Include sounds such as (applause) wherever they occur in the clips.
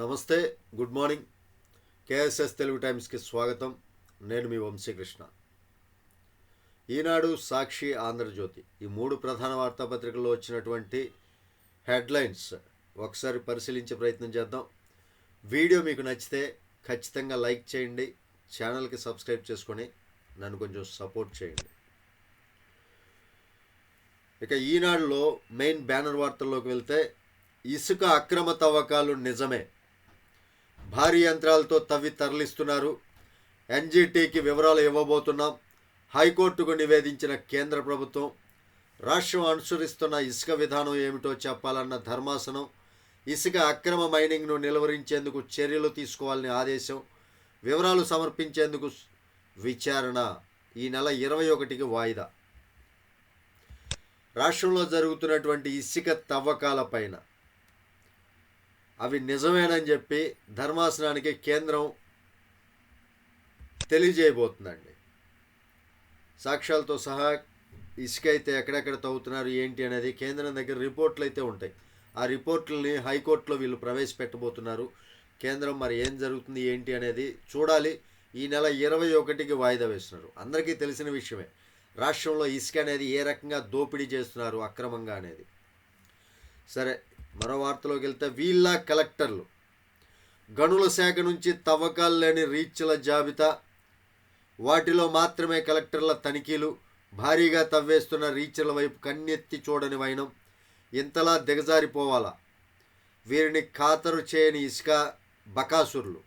నమస్తే good morning. KSS Telugu టైమ్స్కి స్వాగతం. నేను మీ వంశీకృష్ణ. ఈనాడు సాక్షి ఆంధ్రజ్యోతి. ఈ మూడు ప్రధాన వార్తాపత్రికల్లో వచ్చినటువంటి హెడ్లైన్స్ ఒకసారి పరిశీలించే ప్రయత్నం చేద్దాం. వీడియో మీకు నచ్చితే ఖచ్చితంగా లైక్ చేయండి ఛానల్కి సబ్స్క్రైబ్ చేసుకొని నన్ను కొంచెం సపోర్ట్ చేయండి. ఇక ఈనాడులో మెయిన్ బ్యానర్ వార్తల్లోకి వెళ్తే ఇసుక అక్రమ తవ్వకాలు నిజమే. భారీ యంత్రాలతో తవ్వి తరలిస్తున్నారు. ఎన్జీటీకి వివరాలు ఇవ్వబోతున్నాం. హైకోర్టుకు నివేదించిన కేంద్ర ప్రభుత్వం రాష్ట్రం అనుసరిస్తున్న ఇసుక విధానం ఏమిటో చెప్పాలన్న ధర్మాసనం ఇసుక అక్రమ మైనింగ్ను నిలువరించేందుకు చర్యలు తీసుకోవాలని ఆదేశం వివరాలు సమర్పించేందుకు విచారణ ఈ నెల ఇరవై ఒకటికి వాయిదా. రాష్ట్రంలో జరుగుతున్నటువంటి ఇసుక తవ్వకాలపైన అవి నిజమేనని చెప్పి ధర్మాసనానికి కేంద్రం తెలియజేయబోతుందండి. సాక్ష్యాలతో సహా ఇసుక అయితే ఎక్కడెక్కడ తవ్వుతున్నారు ఏంటి అనేది కేంద్రం దగ్గర రిపోర్ట్లు అయితే ఉంటాయి. ఆ రిపోర్ట్లని హైకోర్టులో వీళ్ళు ప్రవేశపెట్టబోతున్నారు. కేంద్రం మరి ఏం జరుగుతుంది ఏంటి అనేది చూడాలి. ఈ నెల ఇరవై ఒకటికి వాయిదా వేస్తున్నారు. అందరికీ తెలిసిన విషయమే. రాష్ట్రంలో ఇసుక అనేది ఏ రకంగా దోపిడీ చేస్తున్నారు అక్రమంగా అనేది. సరే మరో వార్తలోకి వెళ్తే వీళ్ళ కలెక్టర్లు. గనుల శాఖ నుంచి తవ్వకాలు లేని రీచ్ల జాబితా. వాటిలో మాత్రమే కలెక్టర్ల తనిఖీలు. భారీగా తవ్వేస్తున్న రీచ్ల వైపు కన్నెత్తి చూడని వైనం. ఇంతలా దిగజారిపోవాలా? వీరిని ఖాతరు చేయని ఇసుక బకాసురులు.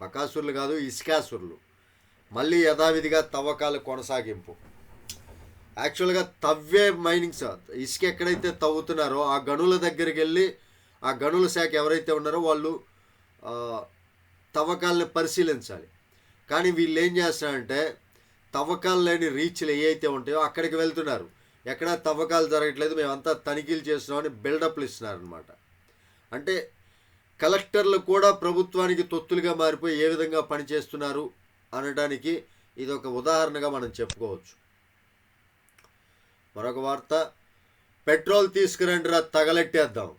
బకాసురులు కాదు ఇసుకాసురులు. మళ్ళీ యథావిధిగా తవ్వకాల కొనసాగింపు. యాక్చువల్గా తవ్వే మైనింగ్స్ ఇసుక ఎక్కడైతే తవ్వుతున్నారో ఆ గనుల దగ్గరికి వెళ్ళి ఆ గనుల శాఖ ఎవరైతే ఉన్నారో వాళ్ళు ఆ, తవ్వకాలని పరిశీలించాలి. కానీ వీళ్ళు ఏం చేస్తారంటే తవ్వకాలు లేని రీచ్లు ఏవైతే ఉంటాయో అక్కడికి వెళ్తున్నారు. ఎక్కడ తవ్వకాలు జరగట్లేదు మేమంతా తనిఖీలు చేస్తున్నామని బిల్డప్లు ఇస్తున్నారు అనమాట అంటే కలెక్టర్లు కూడా ప్రభుత్వానికి తొత్తులుగా మారిపోయి ఏ విధంగా పనిచేస్తున్నారు అనడానికి ఇది ఒక ఉదాహరణగా మనం చెప్పుకోవచ్చు. మరొక వార్త. పెట్రోల్ తీసుకురండిరా తగలెట్టేద్దాం.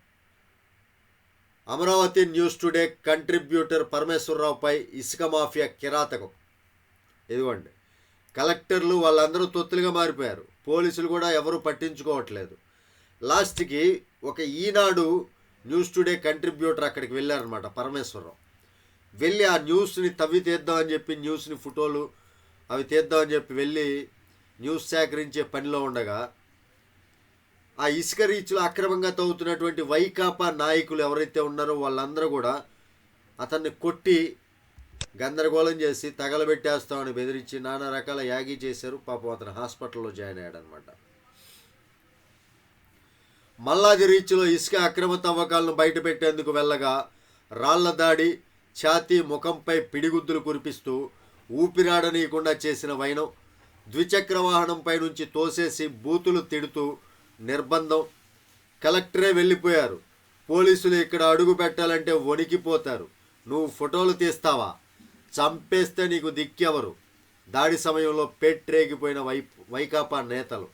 అమరావతి న్యూస్ టుడే కంట్రిబ్యూటర్ పరమేశ్వరరావుపై ఇసుక మాఫియా కిరాతకం. ఇదిగోండి. కలెక్టర్లు వాళ్ళందరూ తొత్తులుగా మారిపోయారు. పోలీసులు కూడా ఎవరు పట్టించుకోవట్లేదు. లాస్ట్కి ఒక ఈనాడు న్యూస్ టుడే కంట్రిబ్యూటర్ అక్కడికి వెళ్ళారనమాట పరమేశ్వరరావు. వెళ్ళి ఆ న్యూస్ని తవ్వి తీద్దామని చెప్పి న్యూస్ని ఫోటోలు అవి తీద్దామని చెప్పి వెళ్ళి న్యూస్ సేకరించే పనిలో ఉండగా ఆ ఇసుక రీచ్లో అక్రమంగా తవ్వుతున్నటువంటి వైకాపా నాయకులు ఎవరైతే ఉన్నారో వాళ్ళందరూ కూడా అతన్ని కొట్టి గందరగోళం చేసి తగలబెట్టేస్తామని బెదిరించి నానా రకాల యాగి చేశారు. పాపం అతను హాస్పిటల్లో జాయిన్ అయ్యాడనమాట. మల్లాది రీచ్లో ఇసుక అక్రమ తవ్వకాలను బయటపెట్టేందుకు వెళ్ళగా రాళ్ళ దాడి ఛాతీ ముఖంపై పిడిగుద్దులు కురిపిస్తూ ఊపిరాడనీయకుండా చేసిన వైనం ద్విచక్ర వాహనంపై నుంచి తోసేసి బూతులు తిడుతూ నిర్బంధం. కలెక్టరే వెళ్ళిపోయారు. పోలీసులు ఇక్కడ అడుగు పెట్టాలంటే వణికిపోతారు. నువ్వు ఫోటోలు తీస్తావా? చంపేస్తే నీకు దిక్కెవరు? దాడి సమయంలో పెట్రేగిపోయిన వై వైకాపా నేతలు.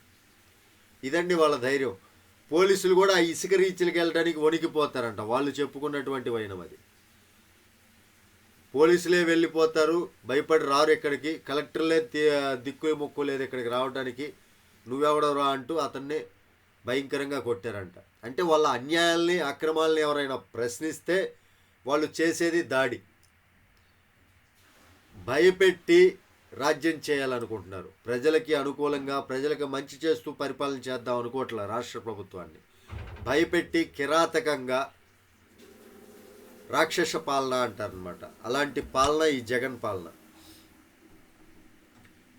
ఇదండి వాళ్ళ ధైర్యం. పోలీసులు కూడా ఆ ఇసుక రీచ్లకి వెళ్ళడానికి వణికిపోతారంట. వాళ్ళు చెప్పుకున్నటువంటి వైనం అది. పోలీసులే వెళ్ళిపోతారు భయపడి రారు ఇక్కడికి. కలెక్టర్లే దిక్కు మొక్కు లేదు ఇక్కడికి రావడానికి నువ్వెవడరా అంటూ అతన్ని భయంకరంగా కొట్టారంట. అంటే వాళ్ళ అన్యాయాల్ని అక్రమాలని ఎవరైనా ప్రశ్నిస్తే వాళ్ళు చేసేది దాడి. భయపెట్టి రాజ్యం చేయాలనుకుంటున్నారు. ప్రజలకి అనుకూలంగా ప్రజలకు మంచి చేస్తూ పరిపాలన చేద్దాం అనుకోవట్లే రాష్ట్ర ప్రభుత్వాన్ని. భయపెట్టి కిరాతకంగా రాక్షస పాలన అంటారనమాట అలాంటి పాలన ఈ జగన్ పాలన.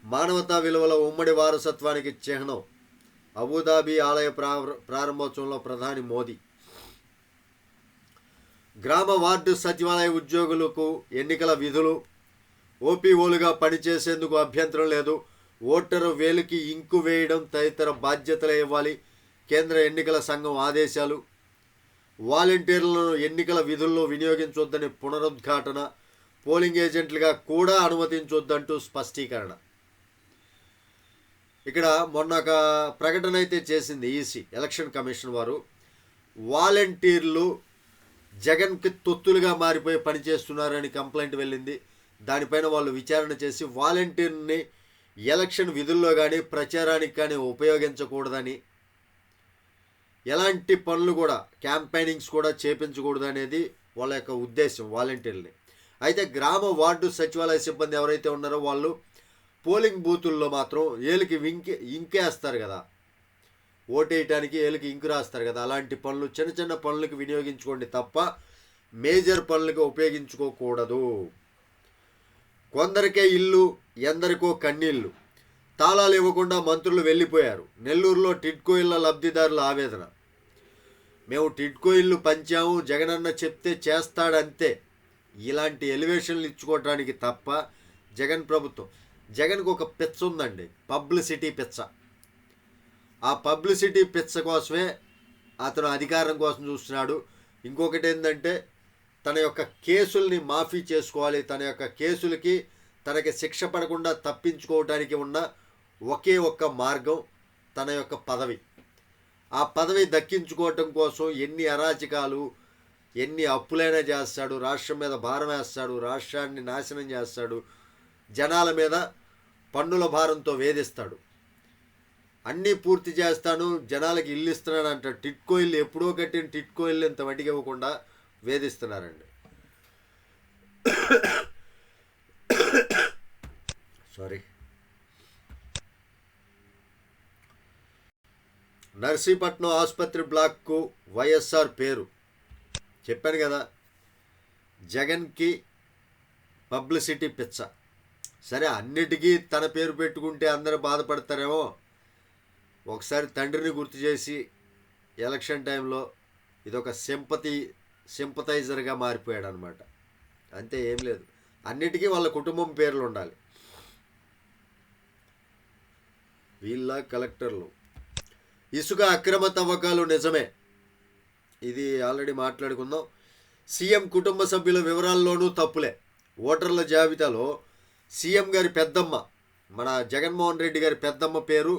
మానవతా విలువల ఉమ్మడి వారసత్వానికి చిహ్నం అబుదాబి ఆలయ ప్రారంభోత్సవంలో ప్రధాని మోదీ. గ్రామ వార్డు సచివాలయ ఉద్యోగులకు ఎన్నికల విధులు ఓపీఓలుగా పనిచేసేందుకు అభ్యంతరం లేదు. ఓటరు వేలికి ఇంకు వేయడం తదితర బాధ్యతలు ఇవ్వాలి. కేంద్ర ఎన్నికల సంఘం ఆదేశాలు వాలంటీర్లను ఎన్నికల విధుల్లో వినియోగించొద్దని పునరుద్ఘాటన పోలింగ్ ఏజెంట్లుగా కూడా అనుమతించొద్దంటూ స్పష్టీకరణ. ఇక్కడ మొన్న ఒక ప్రకటన అయితే చేసింది ఈసీ ఎలక్షన్ కమిషన్ వారు. వాలంటీర్లు జగన్కి తొత్తులుగా మారిపోయి పనిచేస్తున్నారని కంప్లైంట్ వెళ్ళింది. దానిపైన వాళ్ళు విచారణ చేసి వాలంటీర్ని ఎలక్షన్ విధుల్లో కానీ ప్రచారానికి కానీ ఉపయోగించకూడదని ఎలాంటి పనులు కూడా క్యాంపెయినింగ్స్ కూడా చేపించకూడదు అనేది వాళ్ళ యొక్క ఉద్దేశం వాలంటీర్ని అయితే గ్రామ వార్డు సచివాలయ సిబ్బంది ఎవరైతే ఉన్నారో వాళ్ళు పోలింగ్ బూతుల్లో మాత్రం ఏలికి ఇంకే ఇంకేస్తారు కదా. ఓటేయటానికి ఏలికి ఇంకు రాస్తారు కదా. అలాంటి పనులు చిన్న చిన్న పనులకు వినియోగించుకోండి తప్ప మేజర్ పనులకు ఉపయోగించుకోకూడదు. కొందరికే ఇల్లు ఎందరికో కన్నీళ్ళు. తాళాలు ఇవ్వకుండా మంత్రులు వెళ్ళిపోయారు. నెల్లూరులో టిడ్కో ఇళ్ళ లబ్ధిదారుల ఆవేదన. మేము టిడ్కో ఇల్లు పంచాము జగనన్న చెప్తే చేస్తాడంతే. ఇలాంటి ఎలివేషన్లు ఇచ్చుకోవడానికి తప్ప జగన్ ప్రభుత్వం జగన్కు ఒక పిచ్చ ఉందండి పబ్లిసిటీ పిచ్చ. ఆ పబ్లిసిటీ పిచ్చ కోసమే అతను అధికారం కోసం చూస్తున్నాడు. ఇంకొకటి ఏంటంటే తన యొక్క కేసుల్ని మాఫీ చేసుకోవాలి తన యొక్క కేసులకి తనకి శిక్ష పడకుండా తప్పించుకోవడానికి ఉన్న ఒకే ఒక్క మార్గం తన యొక్క పదవి. ఆ పదవి దక్కించుకోవటం కోసం ఎన్ని అరాచకాలు ఎన్ని అప్పులైనా చేస్తాడు రాష్ట్రం మీద భారం వేస్తాడు రాష్ట్రాన్ని నాశనం చేస్తాడు జనాల మీద పన్నుల భారంతో వేధిస్తాడు. అన్నీ పూర్తి చేస్తాను జనాలకి ఇల్లు ఇస్తున్నాను అంట. టిట్కో ఇల్లు ఎప్పుడో కట్టిన టిట్కో ఇల్లు ఇంత వడ్డీకి ఇవ్వకుండా వేధిస్తున్నారండి. (coughs) సారీ నర్సీపట్నం ఆసుపత్రి బ్లాక్కు వైఎస్ఆర్ పేరు. చెప్పాను కదా జగన్కి పబ్లిసిటీ పిచ్చ. సరే అన్నిటికీ తన పేరు పెట్టుకుంటే అందరూ బాధపడతారేమో. ఒకసారి తండ్రిని గుర్తు చేసి ఎలక్షన్ టైంలో ఇదొక సింపతి సింపతైజర్గా మారిపోయాడు అనమాట అంతే ఏం లేదు. అన్నిటికీ వాళ్ళ కుటుంబం పేర్లు ఉండాలి వీళ్ళ కలెక్టర్లు ఇసుక అక్రమ తవ్వకాలు నిజమే. ఇది ఆల్రెడీ మాట్లాడుకుందాం. సీఎం కుటుంబ సభ్యుల వివరాల్లోనూ తప్పులే. ఓటర్ల జాబితాలో సీఎం గారి పెద్దమ్మ మన జగన్మోహన్ రెడ్డి గారి పెద్దమ్మ పేరు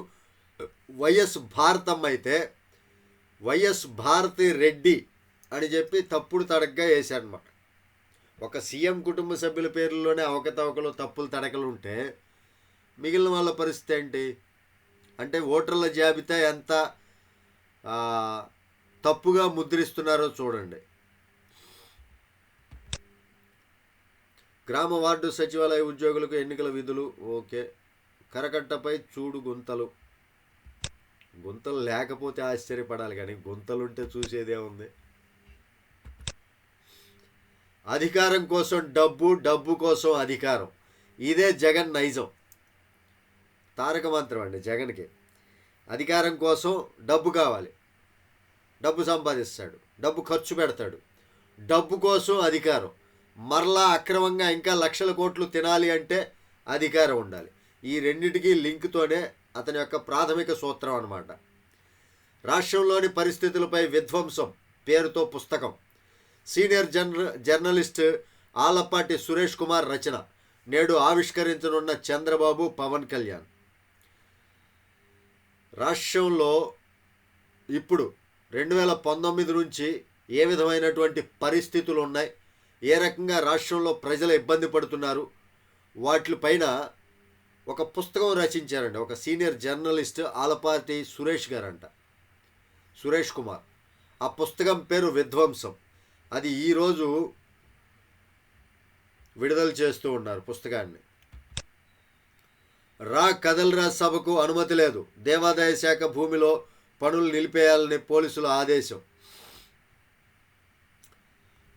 వైఎస్ భారతమ్మ అయితే వైఎస్ భారతి రెడ్డి అని చెప్పి తప్పుడు తడగ్గా వేశారనమాట ఒక సీఎం కుటుంబ సభ్యుల పేర్లలోనే అవకతవకలు తప్పులు తడకలు ఉంటే మిగిలిన వాళ్ళ పరిస్థితి ఏంటి? అంటే ఓటర్ల జాబితా ఎంత తప్పుగా ముద్రిస్తున్నారో చూడండి. గ్రామ వార్డు సచివాలయ ఉద్యోగులకు ఎన్నికల విధులు ఓకే. కరకట్టపై చూడు గుంతలు. గుంతలు లేకపోతే ఆశ్చర్యపడాలి కానీ గుంతలుంటే చూసేదే ఉంది. అధికారం కోసం డబ్బు డబ్బు కోసం అధికారం. ఇదే జగన్ నైజం. తారక మంత్రం అండి జగన్కి. అధికారం కోసం డబ్బు కావాలి. డబ్బు సంపాదిస్తాడు. డబ్బు ఖర్చు పెడతాడు. డబ్బు కోసం అధికారం. మరలా అక్రమంగా ఇంకా లక్షల కోట్లు తినాలి అంటే అధికారం ఉండాలి. ఈ రెండింటికి లింక్తోనే అతని యొక్క ప్రాథమిక సూత్రం అనమాట రాష్ట్రంలోని పరిస్థితులపై విధ్వంసం పేరుతో పుస్తకం. సీనియర్ జర్న జర్నలిస్ట్ ఆలపాటి సురేష్ కుమార్ రచన. నేడు ఆవిష్కరించనున్న చంద్రబాబు పవన్ కళ్యాణ్. రాష్ట్రంలో ఇప్పుడు రెండు వేల పంతొమ్మిది నుంచి ఏ విధమైనటువంటి పరిస్థితులు ఉన్నాయి ఏ రకంగా రాష్ట్రంలో ప్రజలు ఇబ్బంది పడుతున్నారు వాటిపైన ఒక పుస్తకం రచించారండి ఒక సీనియర్ జర్నలిస్ట్ ఆలపాటి సురేష్ గారంట సురేష్ కుమార్. ఆ పుస్తకం పేరు విధ్వంసం. అది ఈరోజు విడుదల చేస్తూ ఉన్నారు పుస్తకాన్ని. రా కదల్రా సభకు అనుమతి లేదు. దేవాదాయ శాఖ భూమిలో పనులు నిలిపేయాలని పోలీసుల ఆదేశం.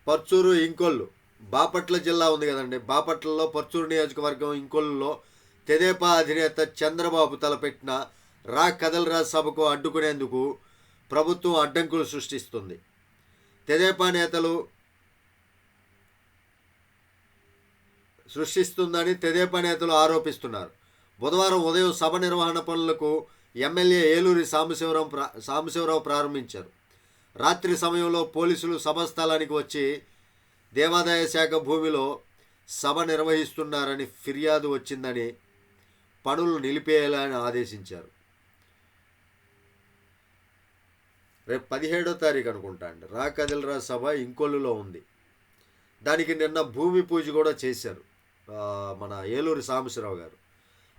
పర్చూరు ఇంకొల్లు. బాపట్ల జిల్లా ఉంది కదండి. బాపట్లలో పర్చూరు నియోజకవర్గం ఇంకొల్లులో తెదేపా అధినేత చంద్రబాబు తలపెట్టిన రా కదల్రా సభకు అడ్డుకునేందుకు ప్రభుత్వం అడ్డంకులు సృష్టిస్తుంది. తెదేపా నేతలు సృష్టిస్తుందని తెదేపా నేతలు ఆరోపిస్తున్నారు. బుధవారం ఉదయం సభ నిర్వహణ పనులకు ఎమ్మెల్యే ఏలూరి సాంబశివరావు ప్రా సాంబశివరావు ప్రారంభించారు. రాత్రి సమయంలో పోలీసులు సభ స్థలానికి వచ్చి దేవాదాయ శాఖ భూమిలో సభ నిర్వహిస్తున్నారని ఫిర్యాదు వచ్చిందని పనులు నిలిపేయాలని ఆదేశించారు. రేపు పదిహేడో తారీఖు అనుకుంటా అండి. రా కదిలరా సభ ఇంకొల్లులో ఉంది. దానికి నిన్న భూమి పూజ కూడా చేశారు మన ఏలూరి సాంబశివరావు గారు.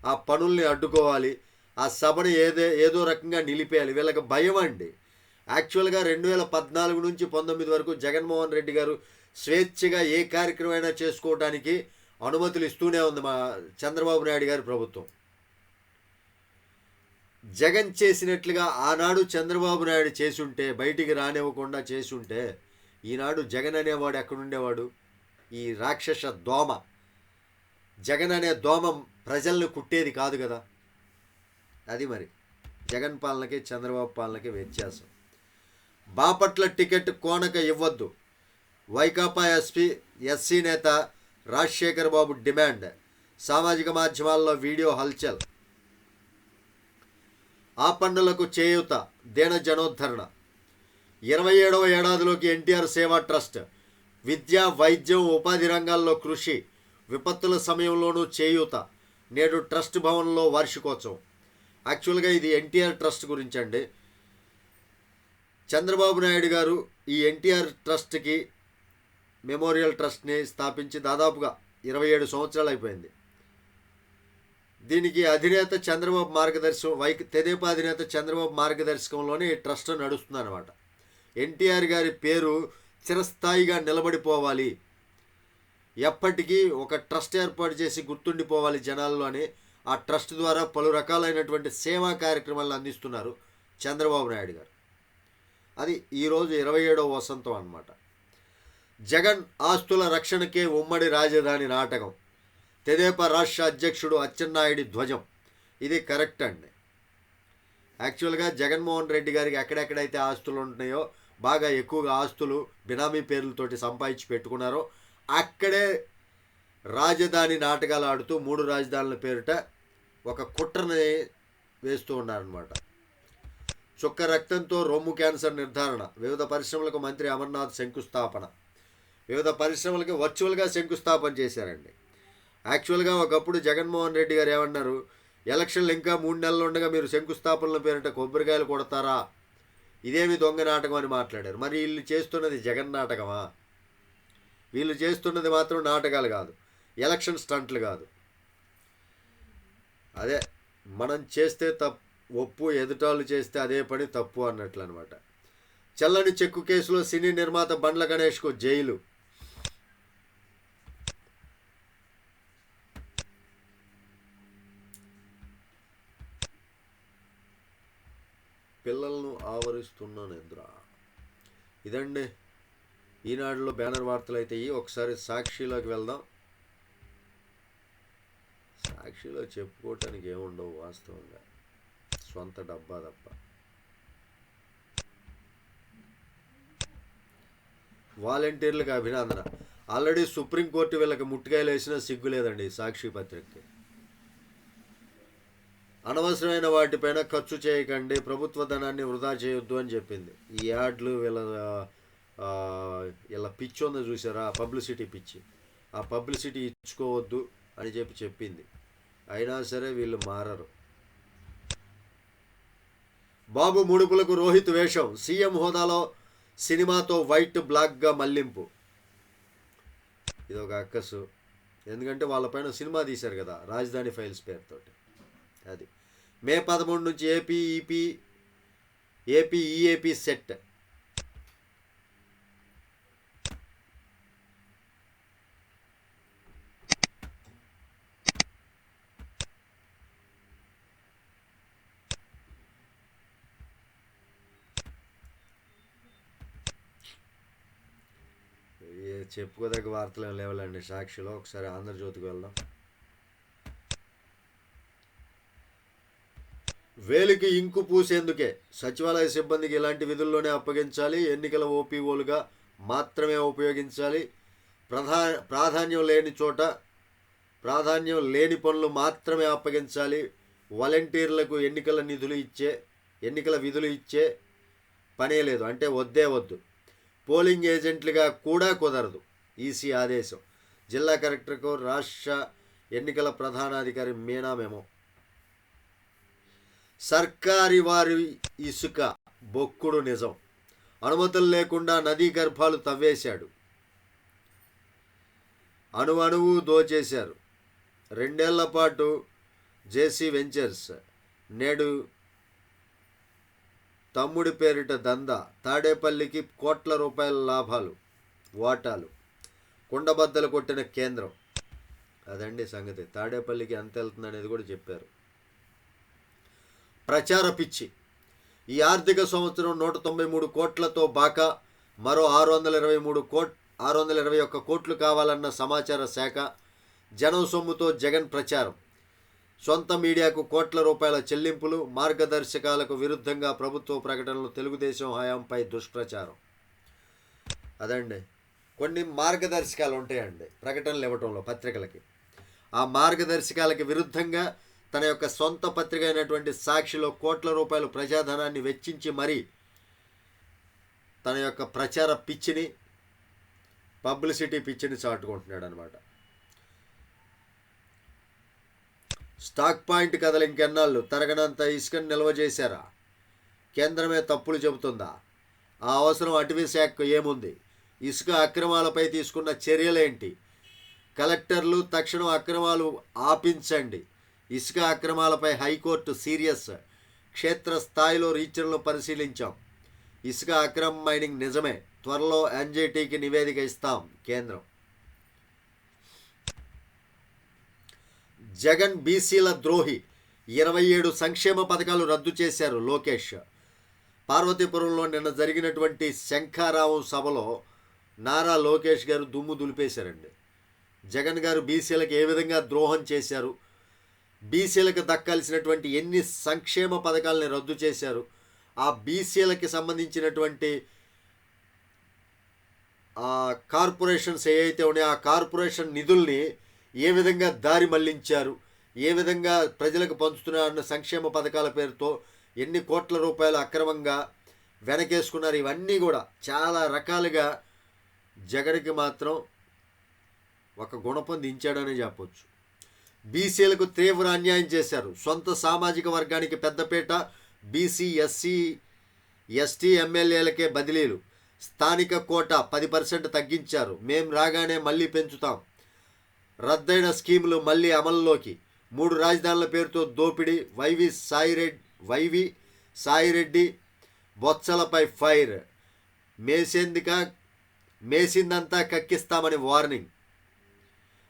ఆ పనుల్ని అడ్డుకోవాలి. ఆ సభని ఏదే ఏదో రకంగా నిలిపేయాలి. వీళ్ళకి భయం అండి. యాక్చువల్గా రెండు వేల పద్నాలుగు నుంచి పంతొమ్మిది వరకు జగన్మోహన్ రెడ్డి గారు స్వేచ్ఛగా ఏ కార్యక్రమం అయినా చేసుకోవడానికి అనుమతులు ఇస్తూనే ఉంది మా చంద్రబాబు నాయుడు గారి ప్రభుత్వం. జగన్ చేసినట్లుగా ఆనాడు చంద్రబాబు నాయుడు చేసుంటే బయటికి రానివ్వకుండా చేసుంటే ఈనాడు జగన్ అనేవాడు ఎక్కడుండేవాడు? ఈ రాక్షస దోమ. జగన్ అనే దోమ ప్రజల్ని కుట్టేది కాదు కదా. అది మరి. జగన్ పాలనకి చంద్రబాబు పాలనకి వ్యత్యాసం. బాపట్ల టికెట్ కోనక ఇవ్వద్దు. వైకాపా ఎస్పీ ఎస్సీ నేత రాజశేఖర్ బాబు డిమాండ్. సామాజిక మాధ్యమాల్లో వీడియో హల్చల్. ఆ పన్నులకు చేయూత దేన జనోద్ధరణ. ఇరవై ఏడవ ఏడాదిలోకి ఎన్టీఆర్ సేవా ట్రస్ట్ విద్య వైద్యం ఉపాధి రంగాల్లో కృషి విపత్తుల సమయంలోనూ చేయూత నేడు ట్రస్ట్ భవన్లో వార్షికోత్సవం. యాక్చువల్గా ఇది ఎన్టీఆర్ ట్రస్ట్ గురించి అండి చంద్రబాబు నాయుడు గారు ఈ ఎన్టీఆర్ ట్రస్ట్కి మెమోరియల్ ట్రస్ట్ని స్థాపించి దాదాపుగా ఇరవై ఏడు సంవత్సరాలు అయిపోయింది. దీనికి అధినేత చంద్రబాబు మార్గదర్శకం వై తెదేపా అధినేత చంద్రబాబు మార్గదర్శకంలోనే ఈ ట్రస్ట్ నడుస్తుందన్నమాట. ఎన్టీఆర్ గారి పేరు చిరస్థాయిగా నిలబడిపోవాలి. ఎప్పటికీ ఒక ట్రస్ట్ ఏర్పాటు చేసి గుర్తుండిపోవాలి జనాల్లోని ఆ ట్రస్ట్ ద్వారా పలు రకాలైనటువంటి సేవా కార్యక్రమాలను అందిస్తున్నారు చంద్రబాబు నాయుడు గారు. అది ఈరోజు ఇరవై ఏడవ వసంతం అన్నమాట. జగన్ ఆస్తుల రక్షణకే ఉమ్మడి రాజధాని నాటకం. తెదేపా రాష్ట్ర అధ్యక్షుడు అచ్చెన్నాయుడి ధ్వజం. ఇది కరెక్ట్ అండి. యాక్చువల్గా జగన్మోహన్ రెడ్డి గారికి ఎక్కడెక్కడైతే ఆస్తులు ఉంటున్నాయో బాగా ఎక్కువగా ఆస్తులు బినామీ పేర్లతోటి సంపాదించి పెట్టుకున్నారో అక్కడే రాజధాని నాటకాలు ఆడుతూ మూడు రాజధానుల పేరిట ఒక కుట్రని వేస్తూ ఉన్నారనమాట చుక్క రక్తంతో రొమ్ము క్యాన్సర్ నిర్ధారణ వివిధ పరిశ్రమలకు మంత్రి అమర్నాథ్ శంకుస్థాపన. వివిధ పరిశ్రమలకి వర్చువల్గా శంకుస్థాపన చేశారండి. యాక్చువల్గా ఒకప్పుడు జగన్మోహన్ రెడ్డి గారు ఏమన్నారు? ఎలక్షన్లు ఇంకా మూడు నెలలు ఉండగా మీరు శంకుస్థాపనల పేరిట కొబ్బరికాయలు కొడతారా? ఇదేమి దొంగ నాటకం అని మాట్లాడారు. మరి వీళ్ళు చేస్తున్నది జగన్ నాటకమా? వీళ్ళు చేస్తున్నది మాత్రం నాటకాలు కాదు. ఎలక్షన్ స్టంట్లు కాదు. అదే మనం చేస్తే తప్పు ఒప్పు ఎదుటాళ్ళు చేస్తే అదే పని తప్పు అన్నట్లు అనమాట చల్లని చెక్కు కేసులో సినీ నిర్మాత బండ్ల గణేష్కు జైలు. పిల్లలను ఆవరిస్తున్న నిద్ర. ఇదండి ఈనాడులో బ్యానర్ వార్తలు అయితే ఒకసారి సాక్షిలోకి వెళ్దాం. సాక్షిలో చెప్పుకోవటానికి ఏముండవు వాస్తవంగా. సొంత డబ్బా తప్ప. వాలంటీర్లకు అభినందన. ఆల్రెడీ సుప్రీంకోర్టు వీళ్ళకి ముట్టుకాయలు వేసినా సిగ్గు లేదండి సాక్షి పత్రికకి. అనవసరమైన వాటిపైన ఖర్చు చేయకండి ప్రభుత్వ ధనాన్ని వృధా చేయొద్దు అని చెప్పింది. ఈ యాడ్లు వీళ్ళ ఇలా పిచ్చి ఉందో చూసారా పబ్లిసిటీ పిచ్చి. ఆ పబ్లిసిటీ ఇచ్చుకోవద్దు అని చెప్పి చెప్పింది. అయినా సరే వీళ్ళు మారరు. బాబు ముడుపులకు రోహిత్ వేషం. సీఎం హోదాలో సినిమాతో వైట్ బ్లాక్గా మళ్ళింపు. ఇది ఒక అక్కసు. ఎందుకంటే వాళ్ళపైన సినిమా తీశారు కదా రాజధాని ఫైల్స్ పేరుతోటి. అది. మే పదమూడు నుంచి AP EP AP EAP set ఏ చెప్పుకోదగ్గ వార్తలు ఏం లేవాలండి. సాక్షిలో ఒకసారి ఆంధ్రజ్యోతికి వెళ్దాం. వేలికి ఇంకు పూసేందుకే సచివాలయ సిబ్బందికి ఇలాంటి విధుల్లోనే అప్పగించాలి. ఎన్నికల ఓపీఓలుగా మాత్రమే ఉపయోగించాలి. ప్రధా ప్రాధాన్యం లేని చోట ప్రాధాన్యం లేని పనులు మాత్రమే అప్పగించాలి. వాలంటీర్లకు ఎన్నికల నిధులు ఇచ్చే ఎన్నికల విధులు ఇచ్చే పనే లేదు. అంటే వద్దే వద్దు. పోలింగ్ ఏజెంట్లుగా కూడా కుదరదు. ఈసీ ఆదేశం. జిల్లా కలెక్టర్కు రాష్ట్ర ఎన్నికల ప్రధానాధికారి మీనా మెమో. సర్కారి వారి ఇసుక బొక్కుడు నిజం. అనుమతులు లేకుండా నదీ గర్భాలు తవ్వేశాడు. అణు అణువు దోచేశారు. రెండేళ్ళ పాటు జేసీ వెంచర్స్ నేడు తమ్ముడి పేరిట దందా తాడేపల్లికి కోట్ల రూపాయల లాభాలు వాటాలు కుండబద్దలు కొట్టిన కేంద్రం. అదండి సంగతి. తాడేపల్లికి ఎంత వెళ్తుంది అనేది కూడా చెప్పారు. ప్రచార పిచ్చి. ఈ ఆర్థిక సంవత్సరం నూట తొంభై మూడు కోట్లతో బాకా మరో ఆరు వందల ఇరవై మూడు కోట్ ఆరు వందల ఇరవై ఒక్క కోట్లు కావాలన్న సమాచార శాఖ జనం సొమ్ముతో జగన్ ప్రచారం. సొంత మీడియాకు కోట్ల రూపాయల చెల్లింపులు మార్గదర్శకాలకు విరుద్ధంగా ప్రభుత్వ ప్రకటనలు తెలుగుదేశం హయాంపై దుష్ప్రచారం. అదండి. కొన్ని మార్గదర్శకాలు ఉంటాయండి ప్రకటనలు ఇవ్వటంలో పత్రికలకి. ఆ మార్గదర్శకాలకి విరుద్ధంగా తన యొక్క సొంత పత్రిక అయినటువంటి సాక్షిలో కోట్ల రూపాయలు ప్రజాధనాన్ని వెచ్చించి మరీ తన యొక్క ప్రచార పిచ్చిని పబ్లిసిటీ పిచ్చిని చాటుకుంటున్నాడు అనమాట స్టాక్ పాయింట్ కథలు ఇంకెన్నాళ్ళు తరగనంత ఇసుకను నిల్వ చేశారా? కేంద్రమే తప్పులు చెబుతుందా? ఆ అవసరం అటవీ శాఖకు ఏముంది? ఇసుక అక్రమాలపై తీసుకున్న చర్యలేంటి? కలెక్టర్లు తక్షణం అక్రమాలు ఆపించండి. ఇసుక అక్రమాలపై హైకోర్టు సీరియస్ క్షేత్రస్థాయిలో రీచర్లు పరిశీలించాం. ఇసుక అక్రమ మైనింగ్ నిజమే. త్వరలో ఎన్జేటీకి నివేదిక ఇస్తాం కేంద్రం. జగన్ బీసీల ద్రోహి. ఇరవై ఏడు సంక్షేమ పథకాలు రద్దు చేశారు లోకేష్. పార్వతీపురంలో నిన్న జరిగినటువంటి శంఖారావం సభలో నారా లోకేష్ గారు దుమ్ము దులిపేశారండి. జగన్ గారు బీసీలకు ఏ విధంగా ద్రోహం చేశారు? బీసీలకు దక్కాల్సినటువంటి ఎన్ని సంక్షేమ పథకాలని రద్దు చేశారు? ఆ బీసీలకి సంబంధించినటువంటి కార్పొరేషన్స్ ఏవైతే ఉన్నాయో ఆ కార్పొరేషన్ నిధుల్ని ఏ విధంగా దారి మళ్ళించారు? ఏ విధంగా ప్రజలకు పంచుతున్నారన్న సంక్షేమ పథకాల పేరుతో ఎన్ని కోట్ల రూపాయలు అక్రమంగా వెనకేసుకున్నారు? ఇవన్నీ కూడా చాలా రకాలుగా జగన్కి మాత్రం ఒక గుణపం దించాడని చెప్పొచ్చు. బీసీలకు తీవ్ర అన్యాయం చేశారు. సొంత సామాజిక వర్గానికి పెద్దపేట బీసీ ఎస్సీ ఎస్టీ ఎమ్మెల్యేలకే బదిలీలు. స్థానిక కోట పది పర్సెంట్ తగ్గించారు. మేం రాగానే మళ్ళీ పెంచుతాం. రద్దయిన స్కీములు మళ్ళీ అమల్లోకి. మూడు రాజధానుల పేరుతో దోపిడీ వైవి సాయిరెడ్డి వైవి సాయిరెడ్డి బొత్సలపై ఫైర్. మేసేందుక మేసిందంతా కక్కిస్తామని వార్నింగ్.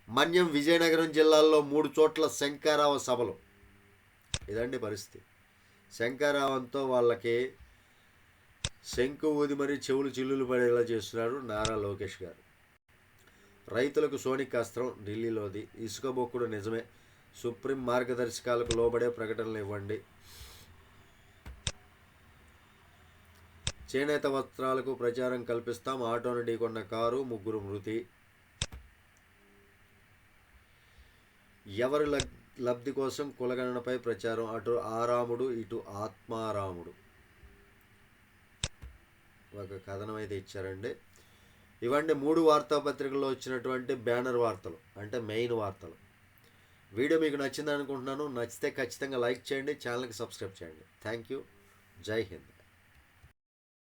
మన్యం విజయనగరం జిల్లాల్లో మూడు చోట్ల శంకారావ సభలు. ఇదండి పరిస్థితి. శంకారావంతో వాళ్ళకి శంకు ఊది మరి చెవులు చిల్లులు పడేలా చేస్తున్నారు నారా లోకేష్ గారు. రైతులకు సోనిక్ అస్త్రం ఢిల్లీలోది. ఇసుక బొక్కుడు నిజమే. సుప్రీం మార్గదర్శకాలకు లోబడే ప్రకటనలు ఇవ్వండి. చేనేత వస్త్రాలకు ప్రచారం కల్పిస్తాం. ఆటోను ఢీకొన్న కారు ముగ్గురు మృతి. ఎవరి లబ్ లబ్ధి కోసం కులగణనపై ప్రచారం. అటు ఆరాముడు ఇటు ఆత్మారాముడు. ఒక కథనం అయితే ఇచ్చారండి. ఇవన్నీ మూడు వార్తాపత్రికల్లో వచ్చినటువంటి బ్యానర్ వార్తలు అంటే మెయిన్ వార్తలు. వీడియో మీకు నచ్చింది అనుకుంటున్నాను నచ్చితే ఖచ్చితంగా లైక్ చేయండి ఛానల్కి సబ్స్క్రైబ్ చేయండి. Thank you. జై హింద్.